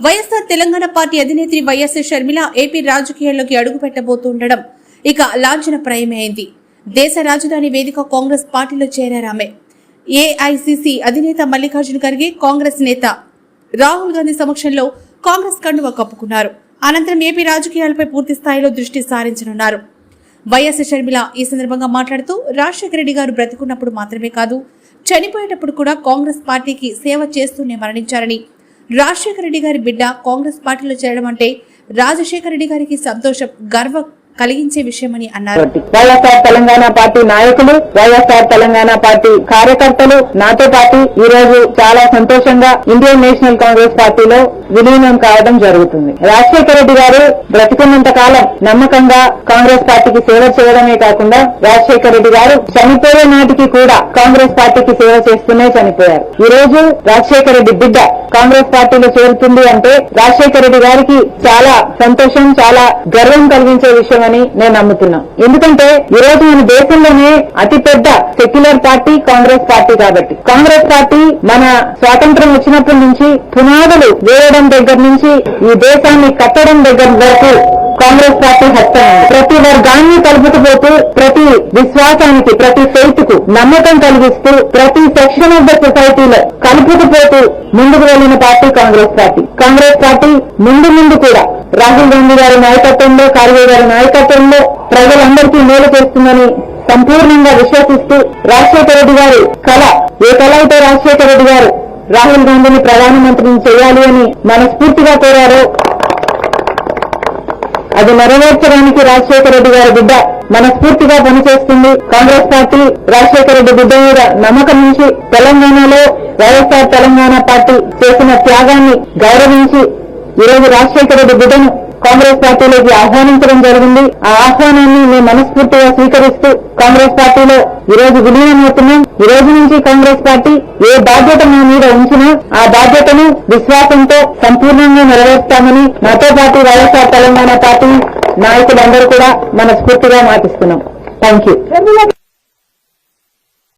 YSR Telangana party అధినేత్రి YS Sharmila AP రాజకీయాల్లోకి అడుగు పెట్టబోతుండడం ఇక లాంఛనప్రాయమే అయింది దేశ రాజధాని వేదిక కాంగ్రెస్ పార్టీలో చేరారామె ఏఐసిసి అధినేత మల్లికార్జున ఖర్గే కాంగ్రెస్ నేత రాహుల్ గాంధీ సమక్షంలో కాంగ్రెస్ కండువ కప్పుకున్నారు. అనంతరం ఏపీ రాజకీయాలపై పూర్తి స్థాయిలో దృష్టి సారించనున్నారు. వైఎస్ షర్మిల ఈ సందర్భంగా మాట్లాడుతూ రాజశేఖర రెడ్డి గారు బ్రతికున్నప్పుడు మాత్రమే కాదు చనిపోయేటప్పుడు కూడా కాంగ్రెస్ పార్టీకి సేవ చేస్తూనే మరణించారని రాజశేఖర రెడ్డి గారి బిడ్డ కాంగ్రెస్ పార్టీలో చేరడం అంటే రాజశేఖర రెడ్డి గారికి సంతోషం గర్వ. కలిగించే విషయమని అన్నారు. వైఎస్ఆర్ తెలంగాణ పార్టీ నాయకులు వైఎస్ఆర్ తెలంగాణ పార్టీ కార్యకర్తలు నాతో పాటు ఈ రోజు చాలా సంతోషంగా ఇండియన్ నేషనల్ కాంగ్రెస్ పార్టీలో విలీనం కావడం జరుగుతుంది. రాజశేఖర రెడ్డి గారు బ్రతికున్నంత కాలం నమ్మకంగా కాంగ్రెస్ పార్టీకి సేవ చేయడమే కాకుండా రాజశేఖర రెడ్డి గారు చనిపోయే నాటికి కూడా కాంగ్రెస్ పార్టీకి సేవ చేస్తూనే చనిపోయారు. ఈ రోజు రాజశేఖర రెడ్డి బిడ్డ కాంగ్రెస్ పార్టీలో చేరుతుంది అంటే రాజశేఖర రెడ్డి గారికి చాలా సంతోషం చాలా గర్వం కలిగించే విషయం అని నేను నమ్ముతున్నా. ఎందుకంటే ఈ రోజు మన దేశంలోనే అతిపెద్ద సెక్యులర్ పార్టీ కాంగ్రెస్ పార్టీ కాబట్టి. కాంగ్రెస్ పార్టీ మన స్వాతంత్రం వచ్చినప్పటి నుంచి పునాదులు వేయడం దగ్గర నుంచి ఈ దేశాన్ని కట్టడం దగ్గర వరకు కాంగ్రెస్ పార్టీ హత్య ప్రతి వర్గాన్ని కలుపుకుపోతూ ప్రతి విశ్వాసానికి ప్రతి ఫెయిత్కు నమ్మకం కలిగిస్తూ ప్రతి సెక్షన్ ఆఫ్ ద సొసైటీలో కలుపుకుపోతూ ముందుకు వెళ్ళిన party Congress party. Congress party ముందు ముందు కూడా రాహుల్ గాంధీ గారి నాయకత్వంలో కార్గే గారి నాయకత్వంలో ప్రజలందరికీ మేలు చేస్తుందని సంపూర్ణంగా విశ్వసిస్తూ రాజశేఖర రెడ్డి గారి కళ ఏ కళ అయితే రాజశేఖర రెడ్డి గారు రాహుల్ గాంధీని ప్రధానమంత్రిని చేయాలి అని మనస్ఫూర్తిగా కోరారో అది నెరవేర్చడానికి రాజశేఖర రెడ్డి గారి బిడ్డ మనస్ఫూర్తిగా పనిచేస్తుంది. కాంగ్రెస్ పార్టీ రాజశేఖర రెడ్డి బిడ్డ మీద నమ్మకం నుంచి తెలంగాణలో వైఎస్ఆర్ తెలంగాణ పార్టీ చేసిన త్యాగాన్ని గౌరవించి ఈ రోజు రాజశేఖర రెడ్డి బిడ్డను కాంగ్రెస్ పార్టీలోకి ఆహ్వానించడం జరిగింది. ఆ ఆహ్వానాన్ని మేము మనస్ఫూర్తిగా స్వీకరిస్తూ కాంగ్రెస్ పార్టీలో ఈ రోజు విలీనమవుతున్నాం ఈ రోజు నుంచి కాంగ్రెస్ పార్టీ ఏ బాధ్యత మా మీద ఉంచినా ఆ బాధ్యతను విశ్వాసంతో సంపూర్ణంగా నెరవేర్స్తామని నాతో పాటు వైఎస్ఆర్ తెలంగాణ పార్టీ నాయకులందరూ కూడా మనస్ఫూర్తిగా మాటిస్తున్నాం. Thank you